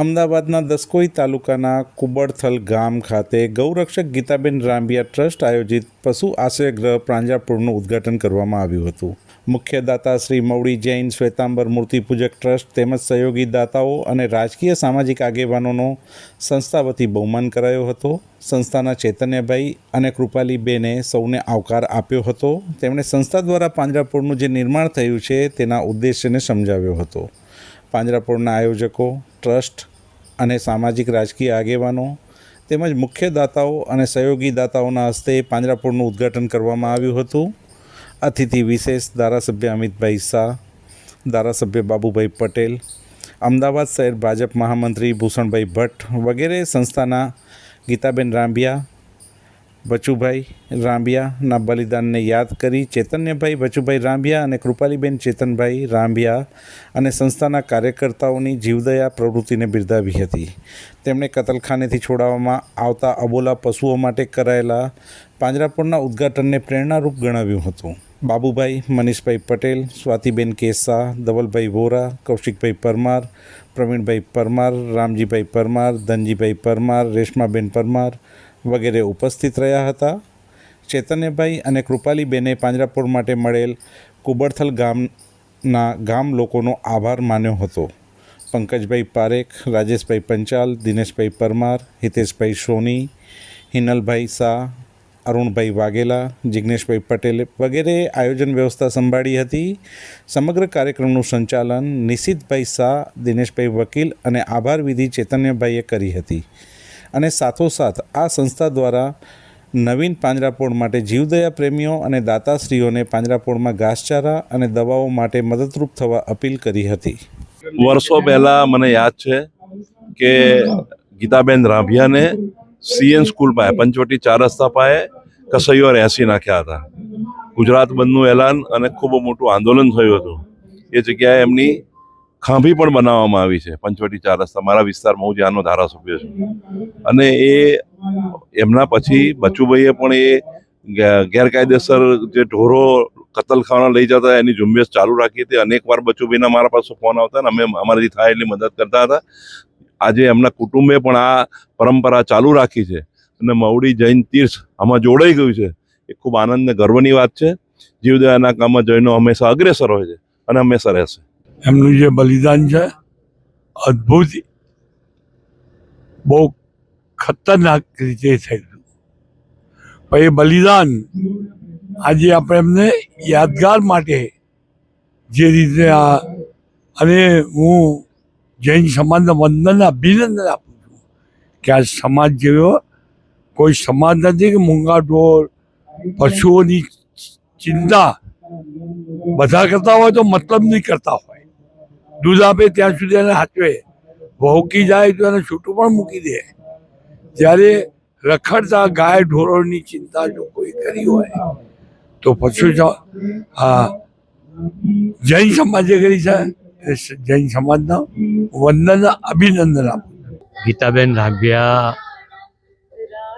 અમદાવાદના દસકોઈ તાલુકાના કુબડથલ ગામ ખાતે ગૌરક્ષક ગીતાબેન રાંબિયા ટ્રસ્ટ આયોજિત પશુ આશ્રયગૃહ પ્રાંજાપુરનું ઉદ્ઘાટન કરવામાં આવ્યું હતું. મુખ્ય દાતા શ્રી મવડી જૈન શ્વેતાંબર મૂર્તિપૂજક ટ્રસ્ટ તેમજ સહયોગી દાતાઓ અને રાજકીય સામાજિક આગેવાનોનો સંસ્થા વતી બહુમાન કરાયો હતો. સંસ્થાના ચૈતન્યભાઈ અને કૃપાલીબેને સૌને આવકાર આપ્યો હતો. તેમણે સંસ્થા દ્વારા પાંજરાપોળનું જે નિર્માણ થયું છે તેના ઉદ્દેશ્યને સમજાવ્યો હતો. પાંજરાપોળના આયોજકો, ટ્રસ્ટ અને સામાજિક રાજકીય આગેવાનો તેમજ મુખ્ય દાતાઓ અને સહયોગી દાતાઓના હસ્તે પાંજરાપોળનું ઉદ્ઘાટન કરવામાં આવ્યું હતું. અતિથિ વિશેષ ધારાસભ્ય અમિતભાઈ શાહ, ધારાસભ્ય બાબુભાઈ પટેલ, અમદાવાદ શહેર ભાજપ મહામંત્રી ભૂષણભાઈ ભટ્ટ વગેરે સંસ્થાના ગીતાબેન રાંભિયા બચુભાઈ રાંભિયાના બલિદાનને યાદ કરી ચેતન્યભાઈ ભચુભાઈ રાંભિયા અને કૃપાલીબેન ચેતનભાઈ રાંભિયા અને સંસ્થાના કાર્યકર્તાઓની જીવદયા પ્રવૃત્તિને બિરદાવી હતી. તેમણે કતલખાનેથી છોડાવવામાં આવતા અબોલા પશુઓ માટે કરાયેલા પાંજરાપોળના ઉદ્ઘાટનને પ્રેરણારૂપ ગણાવ્યું હતું. બાબુભાઈ મનીષભાઈ પટેલ, સ્વાતિબેન કેસા, ધવલભાઈ વોરા, કૌશિકભાઈ પરમાર, પ્રવીણભાઈ પરમાર, રામજીભાઈ પરમાર, ધનજીભાઈ પરમાર, રેશમાબેન પરમાર વગેરે ઉપસ્થિત રહ્યા હતા. ચૈતન્યભાઈ અને કૃપાલીબેને પાંજરાપોળ માટે મળેલ કુબડથલ ગામના ગામ લોકોનો આભાર માન્યો હતો. પંકજભાઈ પારેખ, રાજેશભાઈ પંચાલ, દિનેશભાઈ પરમાર, હિતેશભાઈ સોની, હિનલભાઈ શાહ, અરુણભાઈ વાઘેલા, જિગ્નેશભાઈ પટેલ વગેરે આયોજન વ્યવસ્થા સંભાળી હતી. સમગ્ર કાર્યક્રમનું સંચાલન નિશિતભાઈ શાહ, દિનેશભાઈ વકીલ અને આભાર વિધિ ચૈતન્યભાઈએ કરી હતી. અને સાથોસાથ આ સંસ્થા દ્વારા નવીન પાંજરાપોળ માટે જીવદયા પ્રેમીઓ અને દાતાશ્રીઓને પાંજરાપોળમાં ઘાસચારા અને દવાઓ માટે મદદરૂપ થવા અપીલ કરી હતી. વર્ષો પહેલા મને યાદ છે કે ગીતાબેન રાભિયાને સીએન સ્કૂલ પાસે પંચવટી ચાર રસ્તા પાસે કસૈયો એસી નાખ્યા હતા. ગુજરાત બંધનું એલાન અને ખૂબ મોટું આંદોલન થયું હતું. એ જગ્યાએ એમની ખાંભી પણ બનાવવામાં આવી છે. પંચવટી ચાર રસ્તા, મારા વિસ્તારમાં હું જ્યાંનો ધારાસભ્ય છું. અને એ એમના પછી બચુભાઈએ પણ એ ગેરકાયદેસર જે ઢોરો કતલખાના લઈ જતા, એની ઝુંબેશ ચાલુ રાખી હતી. અનેક વાર બચુભાઈના મારા પાસે ફોન આવતા અને અમે અમારાથી થાય એટલી મદદ કરતા હતા. આજે એમના કુટુંબે પણ આ પરંપરા ચાલુ રાખી છે. અને મવડી જૈન તીર્થ આમાં જોડાઈ ગયું છે. એ ખૂબ આનંદ ને ગર્વની વાત છે. જીવદયાના કામમાં જૈનો હંમેશા અગ્રેસર હોય છે અને હંમેશા રહેશે. એમનું જે બલિદાન છે, અદ્ભુત, બહુ ખતરનાક રીતે થયેલું પણ એ બલિદાન આજે આપણે એમને યાદગાર માટે જે રીતે આ, અને હું જૈન સમાજના વંદન, અભિનંદન આપું છું કે આ સમાજ જેવો કોઈ સમાજ નથી કે મૂંગા ઢોર, પશુઓની ચિંતા બધા કરતા હોય તો મતલબ નહીં કરતા હોય. દૂધ આપે ત્યાં સુધી એને હાચવે. ભોકી જાય તો એને છૂટું પણ મૂકી દે. જ્યારે રખડતા ગાય ઢોરોની ચિંતા જો કોઈ કરી હોય, તો આ જૈન સમાજે કરી છે જૈન સમાજના વંદન, અભિનંદન આપું ગીતાબેન રાંભિયા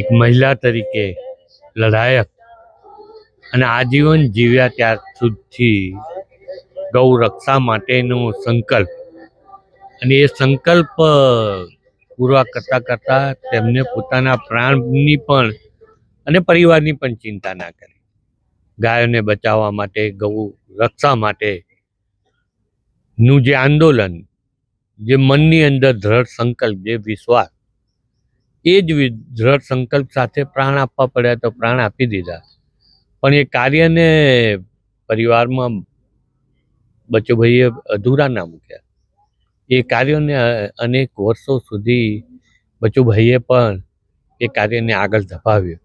એક મહિલા તરીકે લડાયક અને આજીવન જીવ્યા ત્યાર સુધી ગૌ રક્ષા માટેનો સંકલ્પ? અને એ સંકલ્પ પૂરા કરતા કરતા તેમને પોતાના પ્રાણની પણ અને પરિવારની પણ ચિંતા ના કરી. ગાયોને બચાવવા માટે, ગૌ રક્ષા માટે નું જે આંદોલન, જે મનની અંદર દ્રઢ સંકલ્પ, જે વિશ્વાસ, એ જ દ્રઢ સંકલ્પ સાથે પ્રાણ આપવા પડ્યા તો પ્રાણ આપી દીધા. પણ એ કાર્યને પરિવારમાં બચુભાઈએ અધૂરા ના મૂક્યા. એ કાર્યોને અનેક વર્ષો સુધી બચ્ચુભાઈએ પણ એ કાર્યને આગળ ધપાવ્યું.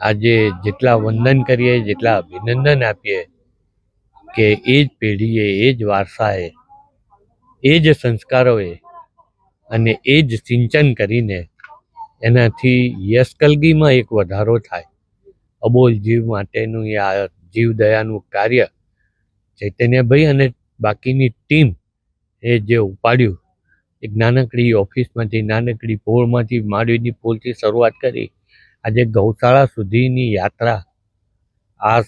આજે જેટલા વંદન કરીએ, જેટલા અભિનંદન આપીએ કે એ જ પેઢીએ, એ જ વારસાએ, એ જ સંસ્કારોએ અને એ જ સિંચન કરીને એનાથી યશકલગીમાં એક વધારો થાય. અબોલ જીવ માટેનું આ જીવદયાનું કાર્ય ચૈતન્યભાઈ અને બાકીની ટીમ એ જે ઉપાડ્યું એક નાનકડી ઓફિસમાંથી, નાનકડી પોળમાંથી, માંડવીની પોલથી શરૂઆત કરી. આજે ગૌશાળા સુધીની યાત્રા આ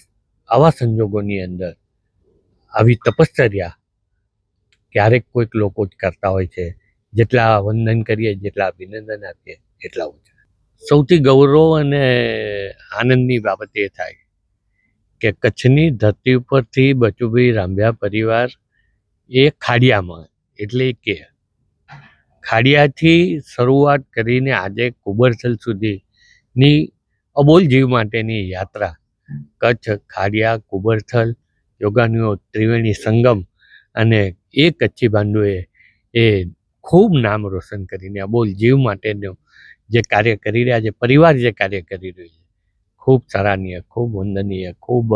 આવા સંજોગોની અંદર આવી તપશ્ચર્યા ક્યારેક કોઈક લોકો જ કરતા હોય છે. જેટલા વંદન કરીએ, જેટલા અભિનંદન આપીએ એટલા ઓછા સૌથી ગૌરવ અને આનંદની બાબત એ થાય કે કચ્છની ધરતી ઉપરથી બચુભાઈ રાંભિયા પરિવાર એ ખાડિયામાં, એટલે કે ખાડિયાથી શરૂઆત કરીને આજે કુબરસલ સુધીની અબોલ જીવ માટેની યાત્રા, કચ્છ, ખાડિયા, કુબરથલ, યોગાનીઓ, ત્રિવેણી સંગમ અને એ કચ્છી ભાંડુએ એ ખૂબ નામ રોશન કરીને અબોલ જીવ માટેનું જે કાર્ય કરી રહ્યા છે, પરિવાર જે કાર્ય કરી રહ્યું છે. ખૂબ સરાહનીય ખૂબ વંદનીય, ખૂબ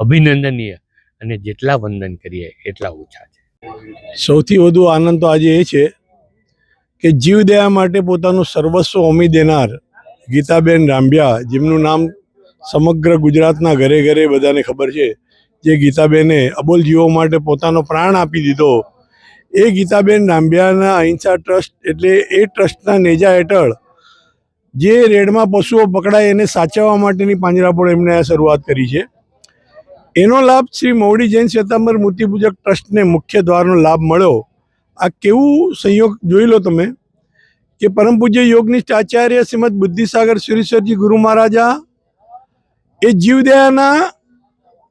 અભિનંદનીય અને જેટલા વંદન કરીએ એટલા ઓછા છે. સૌથી વધુ આનંદ તો આજે એ છે કે જીવદયા માટે પોતાનું સર્વસ્વ હોમી દેનાર ગીતાબેન રાંભિયા, જેમનું નામ સમગ્ર ગુજરાતના ઘરે ઘરે બધાને ખબર છે, જે ગીતાબેને અબોલ જીવો માટે પોતાનો પ્રાણ આપી દીધો. એ ગીતાબેન રાંભિયાના અહિંસા ટ્રસ્ટ એટલે એ ટ્રસ્ટના નેજા હેઠળ જે રેડમાં પશુઓ પકડાય એને સાચવવા માટેની પાંજરાપોળ એમણે આ શરૂઆત કરી છે. એનો લાભ શ્રી મૌડી જૈન શ્વેતાંબર મૂર્તિપૂજક ટ્રસ્ટને મુખ્ય દ્વારનો લાભ મળ્યો. આ કેવું સંયોગ જોઈ લો તમે કે પરમ પૂજ્ય યોગનિષ્ઠ આચાર્ય શ્રીમદ બુદ્ધિસાગર સુરેશ્વરજી ગુરુ મહારાજા એ જીવદયાના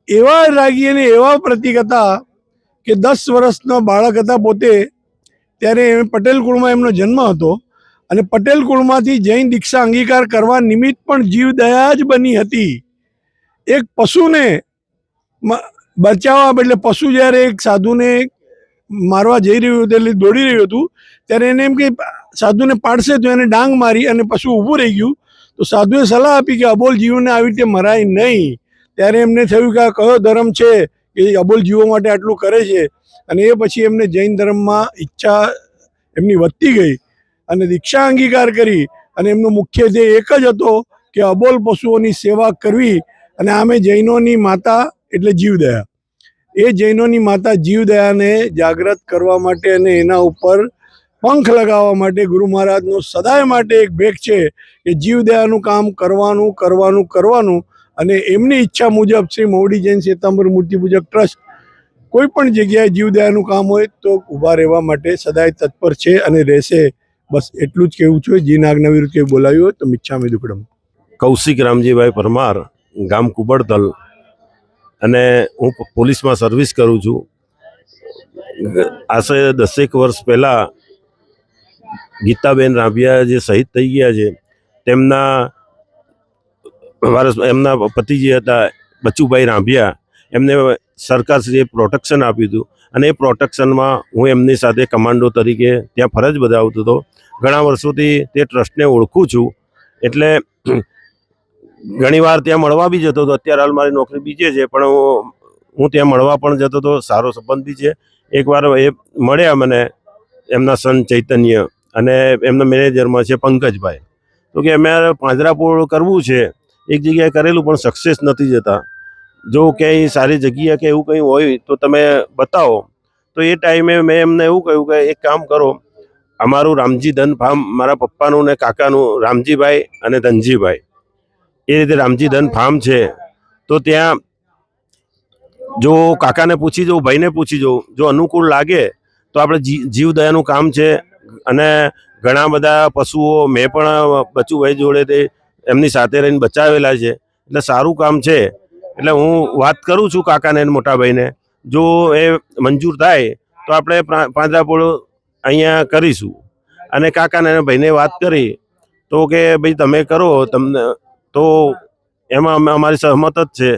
એવા રાગી અને એવા પ્રતિક હતા કે દસ વર્ષનો બાળક હતા પોતે, ત્યારે પટેલ કુળમાં એમનો જન્મ હતો. અને પટેલ કુળમાંથી જૈન દીક્ષા અંગીકાર કરવા નિમિત્ત પણ જીવદયા જ બની હતી. એક પશુને બચાવવા એટલે પશુ જ્યારે એક સાધુને મારવા જઈ રહ્યું હતું એટલે દોડી રહ્યું હતું, ત્યારે એને એમ કે, સાધુને પાડશે તો એને ડાંગ મારી અને પશુ ઊભું રહી ગયું. તો સાધુએ સલાહ આપી કે અબોલ જીવને આવી રીતે મરાય નહીં. ત્યારે એમને થયું કે આ કયો ધર્મ છે કે અબોલ જીવો માટે આટલું કરે છે. અને એ પછી એમને જૈન ધર્મમાં ઈચ્છા એમની વધતી ગઈ. અને દીક્ષા અંગીકાર કરી અને એમનો મુખ્ય ધ્યેય એક જ હતો કે અબોલ પશુઓની સેવા કરવી અને આમે જૈનોની માતા એટલે જીવદયા. એ જૈનોની માતા જીવદયાને જાગૃત કરવા માટે અને એના ઉપર પંખ લગાવવા માટે ગુરુ મહારાજનો સદાય માટે એક ભેગ છે કે જીવદયાનું કામ કરવાનું કરવાનું કરવાનું અને એમની ઈચ્છા મુજબ શ્રી મૌડી જૈન શ્વેતાંબર મૂર્તિપૂજક ટ્રસ્ટ કોઈ પણ જગ્યાએ જીવદયાનું કામ હોય તો ઊભા રહેવા માટે સદાય તત્પર છે અને રહેશે. બસ એટલું જ કહેવું છું જી નાગના વિરુદ્ધ કંઈ બોલાવ્યું હોય તો મિચ્છામી દુકડમ. કૌશિક રામજીભાઈ પરમાર, ગામ કુબડતલ. અને હું પોલીસમાં સર્વિસ કરું છું. આશરે દસેક વર્ષ પહેલાં ગીતાબેન રાંભિયા જે શહીદ થઈ ગયા છે, તેમના વારસ, એમના પતિ જે હતા બચુભાઈ રાંભિયા. એમને સરકારશ્રીએ પ્રોટેક્શન આપ્યું હતું. અને એ પ્રોટેક્શનમાં હું એમની સાથે કમાન્ડો તરીકે ત્યાં ફરજ બજાવતો હતો. ઘણા વર્ષોથી તે ટ્રસ્ટને ઓળખું છું. એટલે ઘણીવાર ત્યાં મળવા બી જતો હતો. અત્યારે હાલ મારી નોકરી બીજે છે, પણ હું હું ત્યાં મળવા પણ જતો હતો. સારો સંબંધ બી છે. એકવાર એ મળ્યા મને એમના સન ચૈતન્ય અને એમના મેનેજરમાં છે પંકજભાઈ. તો કે અમે પાંજરાપોળ કરવું છે. એક જગ્યાએ કરેલું પણ સક્સેસ નથી જતા. જો ક્યાંય સારી જગ્યા કે એવું કંઈ હોય તો તમે બતાવો. તો એ ટાઈમે મેં એમને એવું કહ્યું કે એક કામ કરો, અમારું રામજી ધન ફાર્મ, મારા પપ્પાનું ને કાકાનું, રામજીભાઈ અને ધનજીભાઈ. એ રીતે રામજી ધન ફાર્મ છે. તો ત્યાં જો કાકાને પૂછી જવું ભાઈને પૂછી જવું જો અનુકૂળ લાગે, તો આપણે જીવદયાનું કામ છે. અને ઘણા બધા પશુઓ, મેં પણ બચુભાઈ જોડે તે એમની સાથે રહીને બચાવેલા છે. એટલે સારું કામ છે. એટલે હું વાત કરું છું કાકાને અને મોટા ભાઈને જો એ મંજૂર થાય, તો આપણે પ્રા- પાંજરાપોળ અહીંયા કરીશું. અને કાકાને ભાઈને વાત કરી, તો કે ભાઈ તમે કરો, તમને, તો એમાં અમે, અમારી સહમત જ છે.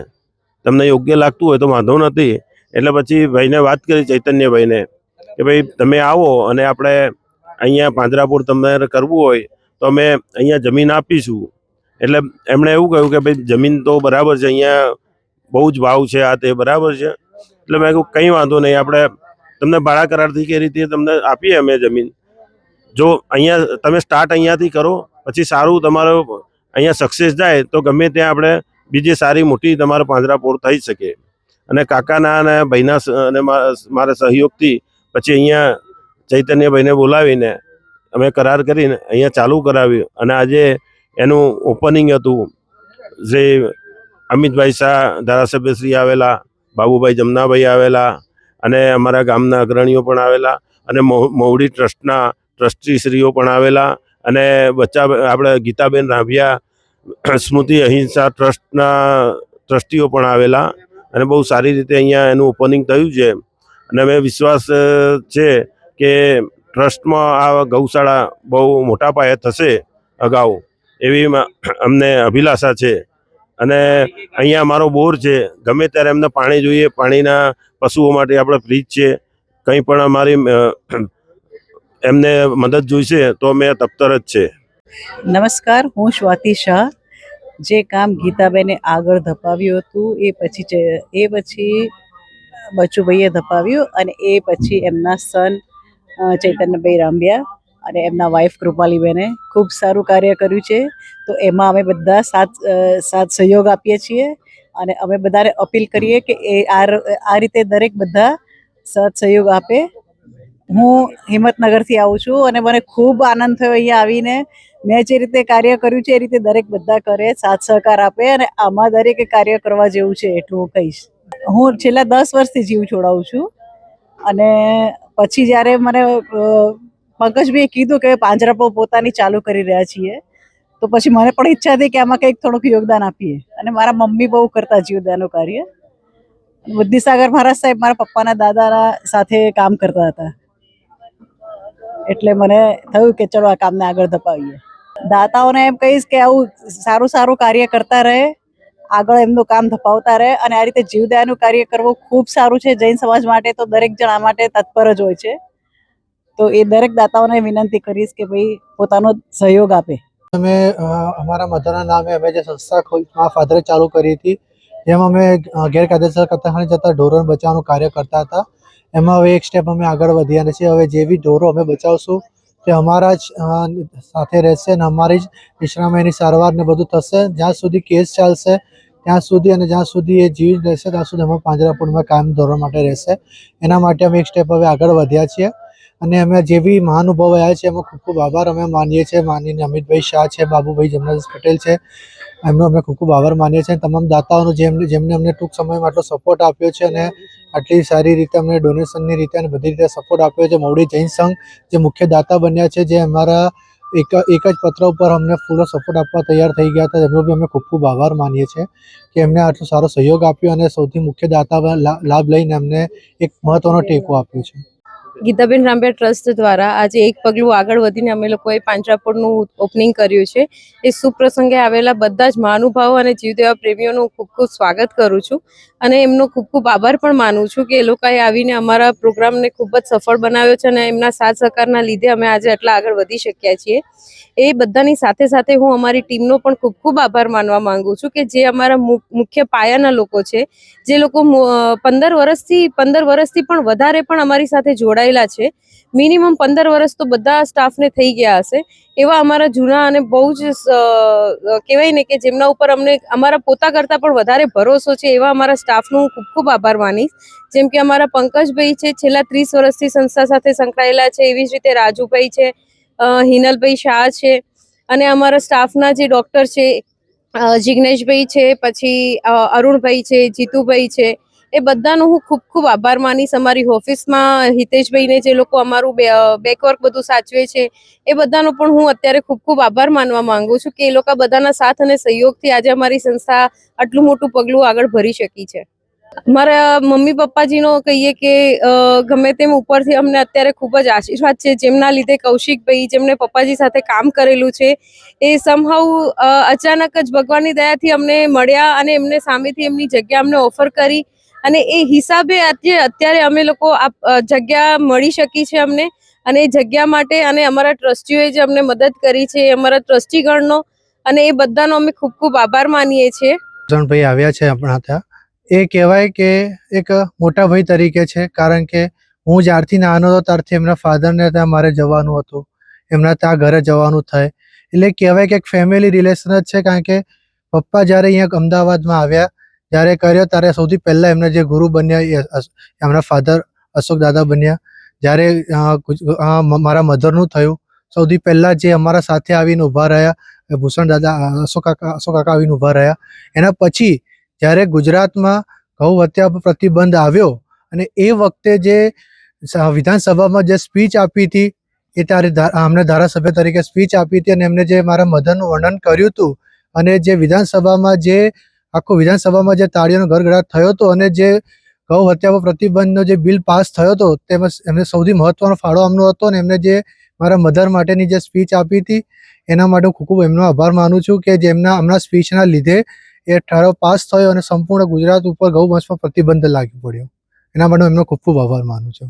તમને યોગ્ય લાગતું હોય તો વાંધો નથી. એટલે પછી ભાઈને વાત કરી ચૈતન્યભાઈને, કે ભાઈ તમે આવો અને આપણે અહીંયા પાંજરાપુર તમારે કરવું હોય, તો અમે અહીંયા જમીન આપીશું. એટલે એમણે એવું કહ્યું કે ભાઈ જમીન તો બરાબર છે, અહીંયા બહુ જ ભાવ છે આ તે બરાબર છે. એટલે મેં કહ્યું કંઈ વાંધો નહીં, આપણે તમને ભાડા કરારથી કે રીતે તમને આપીએ અમે જમીન. જો અહીંયા તમે સ્ટાર્ટ અહીંયાથી કરો, પછી સારું તમારો અહીંયા સક્સેસ જાય, તો ગમે ત્યાં આપણે બીજી સારી મોટી તમારો પાંજરાપોળ થઈ શકે. અને કાકાના અને ભાઈના અને મારા સહયોગથી પછી અહીંયા ચૈતન્યભાઈને બોલાવીને અમે કરાર કરીને અહીંયા ચાલુ કરાવ્યું. અને આજે એનું ઓપનિંગ હતું. જે અમિતભાઈ શાહ ધારાસભ્યશ્રી આવેલા બાબુભાઈ જમનાભાઈ આવેલા અને અમારા ગામના અગ્રણીઓ પણ આવેલા અને મહુ- મહુડી ટ્રસ્ટના ટ્રસ્ટીશ્રીઓ પણ આવેલા અને બચ્ચા, આપણે ગીતાબેન રાભિયા, સ્મૃતિ અહિંસા ટ્રસ્ટના ટ્રસ્ટીઓ પણ આવેલા અને બહુ સારી રીતે અહીંયા એનું ઓપનિંગ થયું છે. અને મેં વિશ્વાસ છે કે ટ્રસ્ટમાં આ ગૌશાળા બહુ મોટા પાયે થશે અગાઉ એવી અમને અભિલાષા છે. અને અહીંયા અમારો બોર છે. ગમે ત્યારે એમને પાણી જોઈએ, પાણીના પશુઓ માટે આપણે ફ્રીજ છે. કંઈ પણ અમારી એમને મદદ જોઈશે તો અમે તપ્તર જ છે. નમસ્કાર, હું સ્વાતિ શાહ. જે કામ ગીતાબેને આગળ ધપાવ્યું હતું, એ પછી એ પછી બચુભાઈએ ધપાવ્યું અને એ પછી એમના સન ચૈતન્યભાઈ રાંભિયા અને એમના વાઈફ કૃપાલીબેને ખૂબ સારું કાર્ય કર્યું છે. તો એમાં અમે બધા સાથ સાથ સહયોગ આપીએ છીએ અને અમે બધાને અપીલ કરીએ કે એ આ રીતે દરેક બધા સાથ સહયોગ આપે. હું હિંમતનગરથી આવું છું અને મને ખૂબ આનંદ થયો અહીંયા આવીને. મેં જે રીતે કાર્ય કર્યું છે એ રીતે દરેક બધા કરે, સાથ સહકાર આપે અને આમાં દરેકે કાર્ય કરવા જેવું છે એટલું હું કહીશ. હું છેલ્લા દસ વર્ષથી જીવ છોડાવું છું અને પછી જ્યારે મને પંકજભાઈએ કીધું કે પાંજરાપો પોતાની ચાલુ કરી રહ્યા છીએ. તો પછી મને પણ ઈચ્છા હતી કે આમાં કંઈક થોડુંક યોગદાન આપીએ. અને મારા મમ્મી બહુ કરતા જીવદાનનું કાર્ય. બુદ્ધિસાગર મહારાજ સાહેબ મારા પપ્પાના દાદાના સાથે કામ કરતા હતા. એટલે મને થયું કે ચલો આ કામને આગળ ધપાવીએ. દાતાઓને એમ કહીશ કે આવું સારું સારું કાર્ય કરતા રહે, આગળ એમનું કામ ધપાવતા રહે અને આ રીતે જીવદયાનું કાર્ય કરવું ખૂબ સારું છે. જૈન સમાજ માટે તો દરેક જણ આ માટે તત્પર જ હોય છે. તો એ દરેક દાતાઓને વિનંતી કરીશ કે ભાઈ પોતાનો સહયોગ આપે. અમે અમારા મધરના નામે અમે જે સંસ્થા મા ફાધરે ચાલુ કરી હતી, જેમાં અમે ગેરકાયદેસર કતલખાને જતા ઢોરોને બચાવવાનું કાર્ય કરતા હતા. એમાં હવે એક સ્ટેપ અમે આગળ વધ્યા છીએ હવે જેવી ઢોરો અમે બચાવશું, તે અમારા જ સાથે રહેશે અને અમારી જ વિશ્રામયની સારવાર ને બધું થશે. જ્યાં સુધી કેસ ચાલશે, ત્યાં સુધી અને જ્યાં સુધી એ જીવ રહેશે, ત્યાં સુધી અમે પાંજરાપોળમાં કાયમ ધોરણ માટે રહેશે. એના માટે અમે એક સ્ટેપ હવે આગળ વધ્યા છીએ. અને અમે જે બી મહાનુભાવો આવ્યા છે, એમાં ખૂબ ખૂબ આભાર અમે માનીએ છીએ. માનીને અમિતભાઈ શાહ છે, બાબુભાઈ જમનાદાસ પટેલ છે, એમનો અમે ખૂબ ખૂબ આભાર માનીએ છીએ. તમામ દાતાઓનો જેમને જેમને અમને ટૂંક સમયમાં આટલો સપોર્ટ આપ્યો છે અને આટલી સારી રીતે અમને ડોનેશનની રીતે અને બધી રીતે સપોર્ટ આપ્યો છે. મવડી જૈન સંઘ જે મુખ્ય દાતા બન્યા છે, જે અમારા એક એક જ પત્ર ઉપર અમને પૂરો સપોર્ટ આપવા તૈયાર થઈ ગયા હતા એમનો બી અમે ખૂબ ખૂબ આભાર માનીએ છીએ કે એમને આટલો સારો સહયોગ આપ્યો અને સૌથી મુખ્ય દાતા લાભ લઈને અમને એક મહત્વનો ટેકો આપ્યો છે. ગીતાબેન રામબેર ટ્રસ્ટ દ્વારા આજે એક પગલું આગળ વધીને અમે લોકોએ પાંજરાપોળનું ઓપનિંગ કર્યું છે. એ સુપ્રસંગે પ્રસંગે આવેલા બધા જ મહાનુભાવો અને જીવદેવા પ્રેમીઓનું ખૂબ ખૂબ સ્વાગત કરું છું. અને એમનો ખૂબ ખૂબ આભાર પણ માનું છું કે એ લોકોએ આવીને અમારા પ્રોગ્રામને ખૂબ જ સફળ બનાવ્યો છે અને એમના સાથ સહકારના લીધે અમે આજે આટલા આગળ વધી શક્યા છીએ. એ બધાની સાથે સાથે હું અમારી ટીમનો પણ ખૂબ ખૂબ આભાર માનવા માંગુ છું કે જે અમારા મુખ્ય પાયાના લોકો છે, જે લોકો પંદર વર્ષથી પંદર વર્ષથી પણ વધારે પણ અમારી સાથે જોડાયેલા છે. મિનિમમ પંદર વર્ષ તો બધા સ્ટાફને થઈ ગયા હશે. એવા અમારા જૂના અને બહુ જ કહેવાય ને કે જેમના ઉપર અમને, અમારા પોતા કરતાં પણ વધારે ભરોસો છે એવા અમારા સ્ટાફનો હું ખૂબ ખૂબ આભાર માનીશ. જેમ કે અમારા પંકજભાઈ છે, છેલ્લા ત્રીસ વર્ષથી સંસ્થા સાથે સંકળાયેલા છે, એવી જ રીતે રાજુભાઈ છે હિનલભાઈ શાહ છે અને અમારા સ્ટાફના જે ડૉક્ટર છે જિગ્નેશભાઈ છે, પછી અરુણભાઈ છે, જીતુભાઈ છે, એ બધાનો હું ખૂબ ખૂબ આભાર માનીશ. અમારી ઓફિસમાં હિતેશભાઈને જે લોકો અમારું બેકવર્ક બધું સાચવે છે, એ બધાનો પણ હું અત્યારે ખૂબ ખૂબ આભાર માનવા માંગુ છું કે એ લોકો બધાના સાથ અને સહયોગથી આજે અમારી સંસ્થા આટલું મોટું પગલું આગળ ભરી શકી છે. મારા મમ્મી પપ્પાજીનો કહીએ કે ગમે તેમ ઉપરથી અમને અત્યારે ખૂબ જ આશીર્વાદ છે. જેમના લીધે કૌશિકભાઈ જેમને પપ્પાજી સાથે કામ કરેલું છે, એ સમહાઉ અચાનક જ ભગવાનની દયાથી અમને મળ્યા અને એમને સામેથી એમની જગ્યા અમને ઓફર કરી અને એ હિસાબે અત્યારે અમે લોકો આ જગ્યા મળી શકી છે અમને અને એ જગ્યા માટે અને અમારા ટ્રસ્ટીઓએ જે અમને મદદ કરી છે, અમારા ટ્રસ્ટીગણનો અને એ બધાનો અમે ખૂબ ખૂબ આભાર માનીએ છીએ. આવ્યા છે આપણા ત્યાં. એ કહેવાય કે એક મોટા ભાઈ તરીકે છે, કારણ કે હું જ્યારથી નાનો હતો ત્યારથી એમના ફાધરને ત્યાં મારે જવાનું હતું. એમના ત્યાં ઘરે જવાનું થાય. એટલે કહેવાય કે એક ફેમિલી રિલેશન જ છે, કારણ કે પપ્પા જ્યારે અહીંયા અમદાવાદમાં આવ્યા, જ્યારે કર્યો ત્યારે સૌથી પહેલાં એમના જે ગુરુ બન્યા એમના ફાધર અશોક દાદા બન્યા. જ્યારે મારા મધરનું થયું, સૌથી પહેલાં જે અમારા સાથે આવીને ઊભા રહ્યા ભૂષણ દાદા અશોક કાકા અશોક કાકા આવીને ઊભા રહ્યા. એના પછી જ્યારે ગુજરાતમાં ગૌ હત્યા પર પ્રતિબંધ આવ્યો અને એ વખતે જે વિધાનસભામાં જે સ્પીચ આપી હતી, એ ત્યારે અમને ધારાસભ્ય તરીકે સ્પીચ આપી હતી અને એમને જે મારા મધરનું વર્ણન કર્યું હતું અને જે વિધાનસભામાં જે આખું વિધાનસભામાં જે તાળીઓનો ઘરઘડાટ થયો હતો અને જે ગૌ હત્યા પર પ્રતિબંધનો જે બિલ પાસ થયો હતો, તેમાં એમને સૌથી મહત્વનો ફાળો આમનો હતો અને એમને જે મારા મધર માટેની જે સ્પીચ આપી હતી, એના માટે હું ખૂબ એમનો આભાર માનું છું કે જેમના હમણાં સ્પીચના લીધે એ ઠરાવ પાસ થયો અને સંપૂર્ણ ગુજરાત ઉપર ગૌ વંશ પ્રતિબંધ લાગી પડ્યો. એના માટે એમનો ખૂબ ખૂબ આભાર માનું છું.